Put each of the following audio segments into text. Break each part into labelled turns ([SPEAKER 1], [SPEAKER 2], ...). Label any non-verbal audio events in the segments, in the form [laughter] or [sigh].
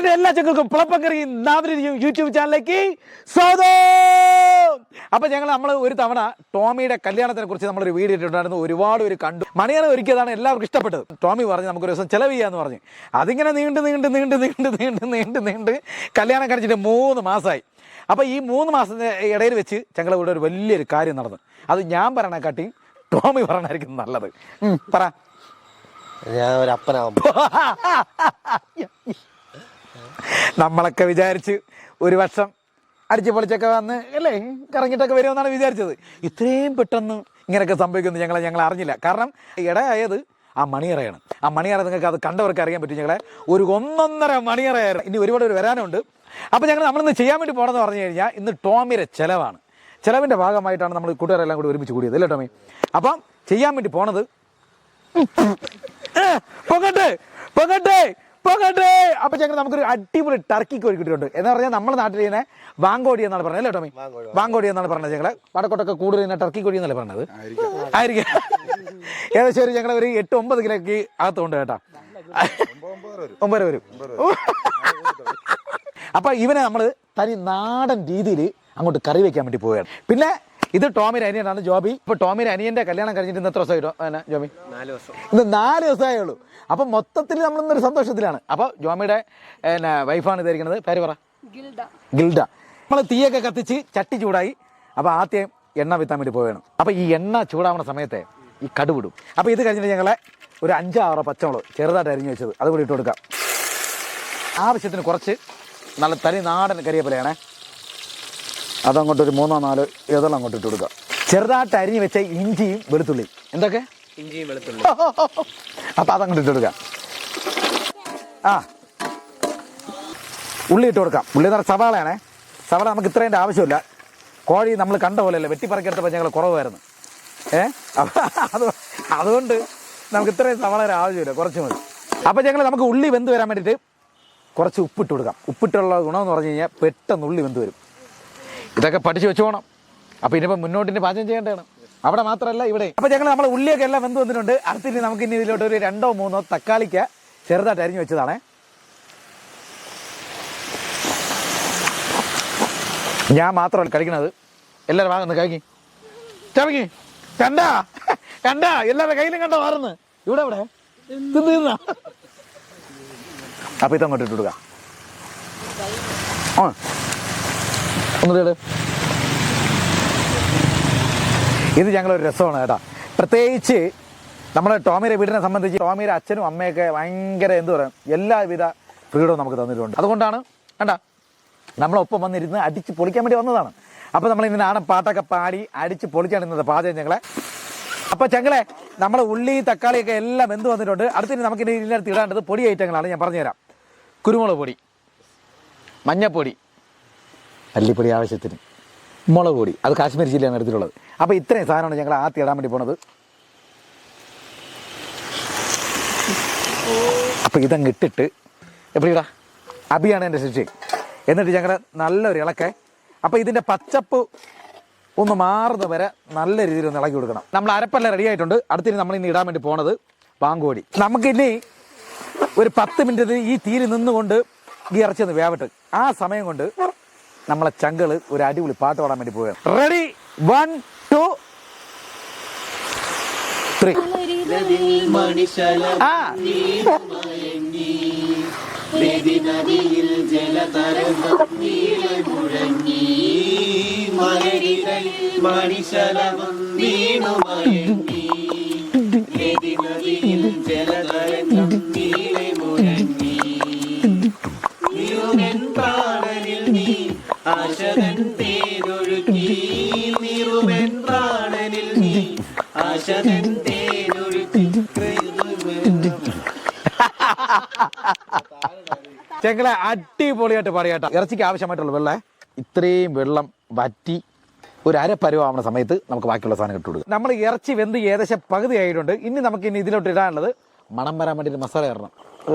[SPEAKER 1] എന്റെ എല്ലാ ചങ്ങൾക്കും പുളപ്പങ്കറി നാവിന് യൂട്യൂബ് ചാനലിലേക്ക് സ്വാഗതം. അപ്പൊ ഞങ്ങൾ നമ്മൾ ഒരു തവണ ടോമിയുടെ കല്യാണത്തിനെ കുറിച്ച് നമ്മളൊരു വീഡിയോ ഇട്ടിട്ടുണ്ടായിരുന്നു. ഒരുപാട് ഒരു കണ്ടു. മണിയറ ഒരുക്കിയതാണ് എല്ലാവർക്കും ഇഷ്ടപ്പെട്ടത്. ടോമി പറഞ്ഞു നമുക്ക് ഒരു ദിവസം ചെലവ് ചെയ്യാന്ന് പറഞ്ഞു. അതിങ്ങനെ നീണ്ട് നീണ്ട് നീണ്ട് നീണ്ട് നീണ്ട് നീണ്ട് നീണ്ട് കല്യാണം കഴിച്ചിട്ട് മൂന്ന് മാസമായി അപ്പൊ ഈ മൂന്ന് മാസത്തിന്റെ ഇടയിൽ വെച്ച് ഞങ്ങളുടെ ഇവിടെ ഒരു വലിയൊരു കാര്യം നടന്നു. അത് ഞാൻ പറയണക്കാട്ടി ടോമി പറയണായിരിക്കും നല്ലത്. പറ.
[SPEAKER 2] ഞാൻ ഒരു അപ്പനാവുമ്പോ [laughs]
[SPEAKER 1] നമ്മളൊക്കെ വിചാരിച്ച് ഒരു വർഷം അടിച്ചു പൊളിച്ചൊക്കെ വന്ന് അല്ലേ? കറങ്ങിയിട്ടൊക്കെ വരുമെന്നാണ് വിചാരിച്ചത്. ഇത്രയും പെട്ടെന്ന് ഇങ്ങനെയൊക്കെ സംഭവിക്കുന്നു ഞങ്ങളെ ഞങ്ങൾ അറിഞ്ഞില്ല. കാരണം ഇടയായത് ആ മണിയറയാണ്. ആ മണിയറ നിങ്ങൾക്ക് അത് കണ്ടവർക്ക് അറിയാൻ പറ്റും ഞങ്ങളെ. ഒരു ഒന്നൊന്നര മണിയറയായിരുന്നു. ഇനി ഒരുപാട് ഒരു വരാനുണ്ട്. അപ്പോൾ ഞങ്ങൾ നമ്മളിന്ന് ചെയ്യാൻ വേണ്ടി പോകണമെന്ന് പറഞ്ഞു കഴിഞ്ഞാൽ ഇന്ന് ടോമിയുടെ ചിലവാണ്. ചിലവിന്റെ ഭാഗമായിട്ടാണ് നമ്മൾ കൂട്ടുകാരെല്ലാം കൂടി ഒരുമിച്ച് കൂടിയത് അല്ലേ ടോമി? അപ്പം ചെയ്യാൻ വേണ്ടി പോണത് പൊങ്ങട്ടെ പൊങ്ങട്ടെ. പൊങ്ങട്ടെ അപ്പൊ ഞങ്ങൾ നമുക്കൊരു അടിപൊളി ടർക്കി കോഴി കിട്ടിയിട്ടുണ്ട്. എന്ന് പറഞ്ഞാൽ നമ്മുടെ നാട്ടിൽ ഇതിനെ വാങ്കോടി എന്നാണ് പറഞ്ഞത് അല്ലേ ടോമി? വാങ്കോടി എന്നാണ് പറഞ്ഞത് ഞങ്ങൾ. വടക്കോട്ടൊക്കെ കൂടുതൽ ഇതിനെ ടർക്കി കോഴി എന്നല്ലേ പറഞ്ഞത്? ആയിരിക്കും. ഏകദേശം ഒരു ഞങ്ങളൊരു ഒരു എട്ട് ഒമ്പത് കിലോക്ക് അകത്തുണ്ട് കേട്ടാ. ഒമ്പത് വരും അപ്പൊ ഇവനെ നമ്മൾ തനി നാടൻ രീതിയിൽ അങ്ങോട്ട് കറി വെക്കാൻ വേണ്ടി പോവുകയാണ്. പിന്നെ ഇത് ടോമിയുടെ അനിയനാണ് ജോബി. ഇപ്പൊ ടോമിയുടെ അനിയന്റെ കല്യാണം കഴിഞ്ഞിട്ട് ഇന്ന് എത്ര ദിവസമായി ജോബി?
[SPEAKER 2] നാല് ദിവസം.
[SPEAKER 1] ഇന്ന് നാല് ദിവസമായേ ഉള്ളൂ അപ്പം മൊത്തത്തിൽ നമ്മൾ ഇന്നൊരു സന്തോഷത്തിലാണ്. അപ്പോൾ ജോമിയുടെ പിന്നെ വൈഫാണ് ഇതായിരിക്കുന്നത്. പേര് പറ.
[SPEAKER 3] ഗിൽഡ.
[SPEAKER 1] ഗിൽഡ. നമ്മൾ തീയൊക്കെ കത്തിച്ച് ചട്ടി ചൂടായി. അപ്പോൾ ആദ്യം എണ്ണ വിത്താൻ വേണ്ടി പോവുകയാണ്. അപ്പോൾ ഈ എണ്ണ ചൂടാവുന്ന സമയത്തെ ഈ കടുവിടും അപ്പോൾ ഇത് കഴിഞ്ഞിട്ട് ഞങ്ങളെ ഒരു അഞ്ചാറോ പച്ചമുളക് ചെറുതായിട്ട് അരിഞ്ഞു വെച്ചത്. അതുകൂടി ഇട്ട് കൊടുക്കാം. ആവശ്യത്തിന് കുറച്ച് നല്ല തനി നാടൻ കരിയപ്പലയാണേ. അതങ്ങോട്ട് ഒരു മൂന്നോ നാലോ ഏതെല്ലാം അങ്ങോട്ട് ഇട്ട് കൊടുക്കുക ചെറുതായിട്ട് അരിഞ്ഞ് വെച്ച ഇഞ്ചിയും വെളുത്തുള്ളി എന്തൊക്കെ?
[SPEAKER 2] ഇഞ്ചിയും വെളുത്തുള്ളി
[SPEAKER 1] അപ്പൊ അതങ്ങോട്ട് ഇട്ട് കൊടുക്കാം. ആ. ഉള്ളി ഇട്ട് കൊടുക്കാം. ഉള്ളി എന്ന് പറഞ്ഞാൽ സവാളയാണേ. സവാള നമുക്ക് ഇത്രേന്റെ ആവശ്യമില്ല. കോഴി നമ്മൾ കണ്ട പോലെയല്ല വെട്ടിപ്പറക്കെടുത്തപ്പോൾ ഞങ്ങൾ കുറവായിരുന്നു. ഏ? അത് അതുകൊണ്ട് നമുക്ക് ഇത്രയും സവാളയുടെ ആവശ്യമില്ല. കുറച്ച് മതി. അപ്പോൾ ഞങ്ങൾ നമുക്ക് ഉള്ളി വെന്ത് വരാൻ വേണ്ടിയിട്ട് കുറച്ച് ഉപ്പിട്ട് കൊടുക്കാം. ഉപ്പിട്ടുള്ള ഗുണമെന്ന് പറഞ്ഞു കഴിഞ്ഞാൽ പെട്ടെന്ന് ഉള്ളി വെന്ത് വരും. ഇതൊക്കെ പഠിച്ചു വെച്ചോണം. അപ്പോൾ ഇനിയിപ്പോൾ മുന്നോട്ടിന് പാചകം ചെയ്യേണ്ടതാണ്. അവിടെ മാത്രമല്ല ഇവിടെ. അപ്പോൾ ഞങ്ങൾ നമ്മുടെ ഉള്ളിയൊക്കെ എല്ലാം വെന്ത് വന്നിട്ടുണ്ട്. അടുത്തിനി നമുക്ക് ഇനി ഇതിലോട്ട് ഒരു രണ്ടോ മൂന്നോ തക്കാളിക്ക ചെറുതായിട്ട് അരിഞ്ഞു വെച്ചതാണ്. ഞാൻ മാത്രമല്ല കഴിക്കണത്. എല്ലാവരും വാങ്ങുന്നു കഴിക്കി. ചവക്കി. കണ്ടാ കണ്ടാ എല്ലാവരുടെ കയ്യിലും കണ്ടോ മാറുന്നു ഇവിടെ ഇവിടെ തിന്ന അപ്പൊ ഇതങ്ങോട്ട് ഇട്ട് കൊടുക്കാം ആ ഒന്നുകൂടെ ഇത് ഞങ്ങളൊരു രസമാണ് കേട്ടോ. പ്രത്യേകിച്ച് നമ്മുടെ ടോമിയുടെ വീടിനെ സംബന്ധിച്ച് ടോമിയുടെ അച്ഛനും അമ്മയൊക്കെ ഭയങ്കര എന്തു പറയാം എല്ലാവിധ ഫ്രീഡവും നമുക്ക് തന്നിട്ടുണ്ട്. അതുകൊണ്ടാണ് കണ്ട നമ്മളൊപ്പം വന്നിരുന്ന് അടിച്ച് പൊളിക്കാൻ വേണ്ടി വന്നതാണ്. അപ്പോൾ നമ്മൾ ഇന്ന് നാടൻ പാട്ടൊക്കെ പാടി അടിച്ച് പൊളിക്കാൻ ഇന്നത്തെ പാചകം ഞങ്ങളെ. അപ്പോൾ ചങ്ങളെ നമ്മൾ ഉള്ളി തക്കാളിയൊക്കെ എല്ലാം എന്ത് വന്നിട്ടുണ്ട്. അടുത്തിന് നമുക്ക് ഇതിനകത്ത് ഇടേണ്ടത് പൊടി ഐറ്റങ്ങളാണ് ഞാൻ പറഞ്ഞുതരാം. കുരുമുളക് പൊടി മഞ്ഞപ്പൊടി മല്ലിപ്പൊടി ആവശ്യത്തിന്. മുളക് പൊടി. അത് കാശ്മീർ ജില്ലയാണ് എടുത്തിട്ടുള്ളത്. അപ്പോൾ ഇത്രയും സാധനമാണ് ഞങ്ങൾ ആദ്യം ഇടാൻ വേണ്ടി പോണത്. അപ്പോൾ ഇതങ്ങ് ഇട്ടിട്ട് എപ്പോഴാ അബിയാണ് എന്റെ ശിക്ഷ. എന്നിട്ട് ഞങ്ങൾ നല്ലൊരു ഇളക്കെ. അപ്പോൾ ഇതിന്റെ പച്ചപ്പ് ഒന്ന് മാറുന്ന വരെ നല്ല രീതിയിൽ ഒന്ന് ഇളക്കി കൊടുക്കണം. നമ്മൾ അരപ്പല്ല റെഡി ആയിട്ടുണ്ട്. അടുത്തിനി നമ്മൾ ഇന്ന് ഇടാൻ വേണ്ടി പോണത് പാങ്കോടി നമുക്കിനി ഒരു പത്ത് മിനിറ്റ് ഈ തീരി നിന്നുകൊണ്ട് ഈ ഇറച്ചി ഒന്ന് വേവട്ട്. ആ സമയം കൊണ്ട് നമ്മളെ ചങ്കൾ ഒരു അടിപൊളി പാട്ട് പാടാൻ വേണ്ടി പോവുകയാണ്. റെഡി വൺ ടു ത്രീ ആ.
[SPEAKER 2] നദിയിൽ ജലതരംഗം നീളെ മുഴങ്ങി മലരികളിൽ മണിശലഭം വീണു മയങ്ങി നദിയിൽ ആശതൻ
[SPEAKER 1] ചെങ്കളെ അടിപൊളിയായിട്ട് പറയാട്ടോ. ഇറച്ചിക്ക് ആവശ്യമായിട്ടുള്ള വെള്ളം ഇത്രയും വെള്ളം വറ്റി ഒരു അര പരുവാവുന്ന സമയത്ത് നമുക്ക് ബാക്കിയുള്ള സാധനം ഇട്ട് കൊടുക്കും. നമ്മൾ ഇറച്ചി വെന്ത് ഏകദേശം പകുതി ആയിട്ടുണ്ട്. ഇനി നമുക്ക് ഇനി ഇതിലോട്ട് ഇടാനുള്ളത് മണം വരാൻ വേണ്ടിയിട്ട് മസാല ഇടണം.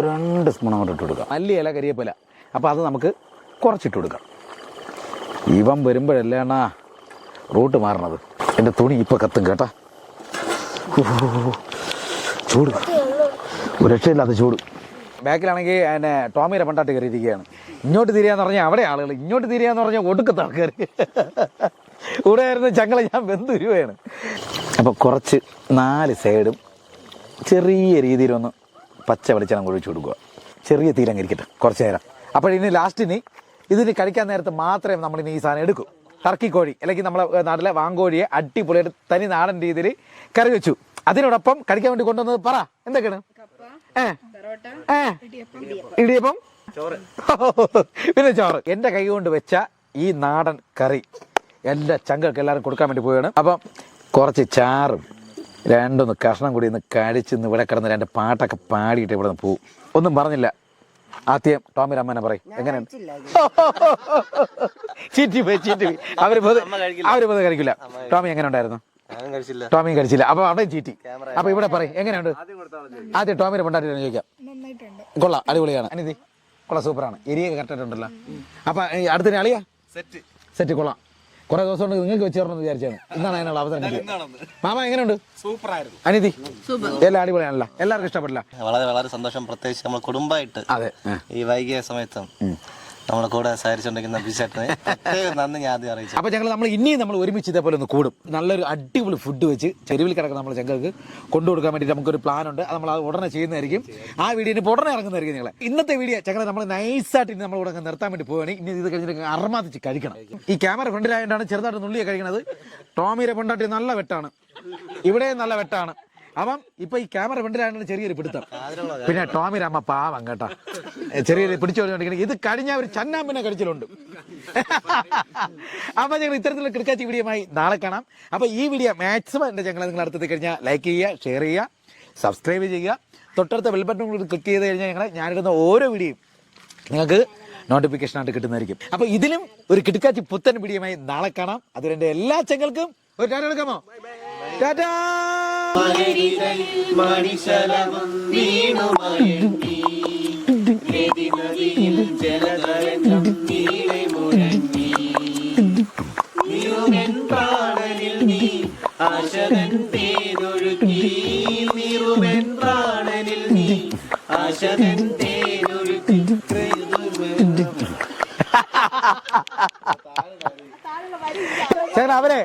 [SPEAKER 1] രണ്ട് സ്പൂൺ അങ്ങോട്ട് ഇട്ട് കൊടുക്കാം. മല്ലി ഇല കരിയപ്പില. അപ്പോൾ അത് നമുക്ക് കുറച്ചിട്ട് കൊടുക്കാം. ഇവൻ വരുമ്പോഴല്ലേ അണ്ണാ? റൂട്ട് മാറണത്. എന്റെ തുണി ഇപ്പം കത്തും കേട്ടാ. ചൂട്. ഒരു രക്ഷയില്ലാത്ത ചൂട്. ബാക്കിലാണെങ്കിൽ എന്നെ ടോമിയുടെ പണ്ടാട്ട് കയറിയിരിക്കുകയാണ്. ഇങ്ങോട്ട് തിരിയാന്ന് പറഞ്ഞാൽ അവിടെ ആളുകൾ. ഇങ്ങോട്ട് തിരിയാന്ന് പറഞ്ഞാൽ ഒടുക്കത്തെ ആൾക്കാർ ഇവിടെ ആയിരുന്ന ചങ്ങളെ ഞാൻ ബന്ധു രൂപയാണ് അപ്പോൾ കുറച്ച് നാല് സൈഡും ചെറിയ രീതിയിലൊന്ന് പച്ച വെളിച്ചെണ്ണം കുഴിച്ചു കൊടുക്കുക. ചെറിയ തീരങ്ങിരിക്കട്ടെ കുറച്ച് നേരം. അപ്പോൾ ഇനി ലാസ്റ്റിന് ഇതിന് കഴിക്കാൻ നേരത്ത് മാത്രമേ നമ്മൾ ഇനി ഈ സാധനം എടുക്കൂ. ടർക്കി കോഴി അല്ലെങ്കിൽ നമ്മളെ നാട്ടിലെ വാങ്കോഴിയെ അടിപൊളിയായിട്ട് തനി നാടൻ രീതിയിൽ കറി വെച്ചു. അതിനോടൊപ്പം കഴിക്കാൻ വേണ്ടി കൊണ്ടുവന്നത് പറ എന്തൊക്കെയാണ്? ഇടിയപ്പം
[SPEAKER 2] ചോറ്. [laughs]
[SPEAKER 1] പിന്നെ ചോറ്. എന്റെ കൈ കൊണ്ട് വെച്ച ഈ നാടൻ കറി എല്ലാ ചങ്കൾക്ക് എല്ലാവരും കൊടുക്കാൻ വേണ്ടി പോവുകയാണ്. അപ്പം കുറച്ച് ചാറും രണ്ടൊന്ന് കഷ്ണം കൂടി ഒന്ന് ഇന്ന് ഇവിടെ കിടന്ന് രണ്ട് പാട്ടൊക്കെ പാടിയിട്ട് ഇവിടെ നിന്ന് പോവും. ഒന്നും പറഞ്ഞില്ല. ആദ്യം ടോമി അമ്മനെ പറയും. എങ്ങനെയുണ്ട് ചീറ്റി പോയി ചീറ്റി പോയി. അവർ അവർ പൊതു കഴിക്കില്ല. ടോമി എങ്ങനെ ഉണ്ടായിരുന്നു? ടോമി കഴിച്ചില്ല. അപ്പൊ അവിടെ ചീറ്റി. അപ്പൊ ഇവിടെ പറയും എങ്ങനെയുണ്ട്? ആദ്യം ടോമിയുടെ പണ്ടാട്ടി ചോദിക്കാം. കൊള്ളാം അടിപൊളിയാണ്. അനിതി കൊള്ളാം സൂപ്പറാണ്. എരിയൊക്കെ കറക്റ്റായിട്ടുണ്ടല്ലോ അപ്പൊ അടുത്തിന് അളിയാ?
[SPEAKER 2] സെറ്റ്.
[SPEAKER 1] സെറ്റ് കൊള്ളാം. കുറെ ദിവസം കൊണ്ട് നിങ്ങൾക്ക് വെച്ച് തരണം വിചാരിച്ചാണ്. ഇന്നാണ് അതിനുള്ള അവസരം കിട്ടിയത്. മാമ എങ്ങനെയുണ്ട്?
[SPEAKER 2] സൂപ്പർ ആയിരുന്നു
[SPEAKER 1] അനിതി എല്ലാം അടിപൊളിയാണല്ലോ. എല്ലാവർക്കും ഇഷ്ടപ്പെടില്ല
[SPEAKER 2] വളരെ വളരെ സന്തോഷം. പ്രത്യേകിച്ച് നമ്മൾ കുടുംബമായിട്ട്
[SPEAKER 1] അതെ.
[SPEAKER 2] ഈ വൈകിയ സമയത്തും നമ്മളെ കൂടെ ബിച്ചേട്ടനെ പ്രത്യേകം നന്ദി ഞാൻ ആദ്യം അറിയിച്ചു.
[SPEAKER 1] അപ്പൊ ഞങ്ങൾ നമ്മൾ ഇനിയും നമ്മൾ ഒരുമിച്ച് ഇതേപോലെ ഒന്ന് കൂടും. നല്ലൊരു അടിപൊളി ഫുഡ് വെച്ച് ചെരുവിൽ കിടക്കുന്ന നമ്മൾ ചെങ്കൾക്ക് കൊണ്ടു കൊടുക്കാൻ വേണ്ടി നമുക്കൊരു പ്ലാൻ ഉണ്ട്. അത് നമ്മൾ അത് ഉടനെ ചെയ്യുന്നതായിരിക്കും. ആ വീഡിയോ ഇനി ഉടനെ ഇറങ്ങുന്നതായിരിക്കും ഞങ്ങളെ. ഇന്നത്തെ വീഡിയോ ഞങ്ങളെ നമ്മൾ നൈസായിട്ട് ഇനി നമ്മൾ ഉടനെ നിർത്താൻ വേണ്ടി പോവുകയാണ്. ഇനി ഇത് കഴിഞ്ഞിട്ട് അർമാതിച്ച് കഴിക്കണം. ഈ ക്യാമറ ഫ്രണ്ടിലായതുകൊണ്ടാണ് ചെറുതായിട്ട് നുള്ളിയെ കഴിക്കണത്. ടോമിയുടെ കൊണ്ടാട്ടി നല്ല വെട്ടാണ്. ഇവിടെയും നല്ല വെട്ടാണ്. അപ്പം ഇപ്പൊ ഈ ക്യാമറ ഫ്രണ്ടിലായതുകൊണ്ട് ചെറിയൊരു പിടുത്തം. പിന്നെ ടോമി രാമ പാവം കേട്ടോ. ചെറിയൊരു പിടിച്ചോണ്ടിരിക്കണം ഇത് കഴിഞ്ഞ ഒരു ചന്നാമ്പിനെ കടിച്ചിലുണ്ട്. അപ്പൊ ഞങ്ങൾ ഇത്തരത്തിലുള്ള ക്രിക്കറ്റ് വീഡിയോമായി നാളെ കാണാം. അപ്പൊ ഈ വീഡിയോ മാക്സിമം എന്റെ ഞങ്ങൾ നിങ്ങൾ അടുത്തെത്തി കഴിഞ്ഞാൽ ലൈക്ക് ചെയ്യുക ഷെയർ ചെയ്യുക സബ്സ്ക്രൈബ് ചെയ്യുക. തൊട്ടടുത്ത ബെൽ ബട്ടൺ കൂടി ക്ലിക്ക് ചെയ്ത് കഴിഞ്ഞാൽ ഞങ്ങൾ ഞാനിടുന്ന ഓരോ വീഡിയോയും നിങ്ങൾക്ക് നോട്ടിഫിക്കേഷൻ ആയിട്ട് കിട്ടുന്നതായിരിക്കും. അപ്പൊ ഇതിലും ഒരു കിടക്കാച്ചി പുത്തൻ വീഡിയോമായി നാളെ കാണാം. അതുകൊണ്ട് എല്ലാ ചെങ്ങൾക്കും ഒരു ടാറ്റ എടുക്കാമോ ടാറ്റാ!
[SPEAKER 2] മണിശലമം വീണുമയങ്ങി നദിയിൽ ജലതരംഗം നീളെ നീ ആശതൻ തേരൊഴുക്കി നിറുമെൻ പ്രാണനിൽ നീ ആശതൻ തേരൊഴുക്കി
[SPEAKER 1] ചേട്ടാ അവരെ.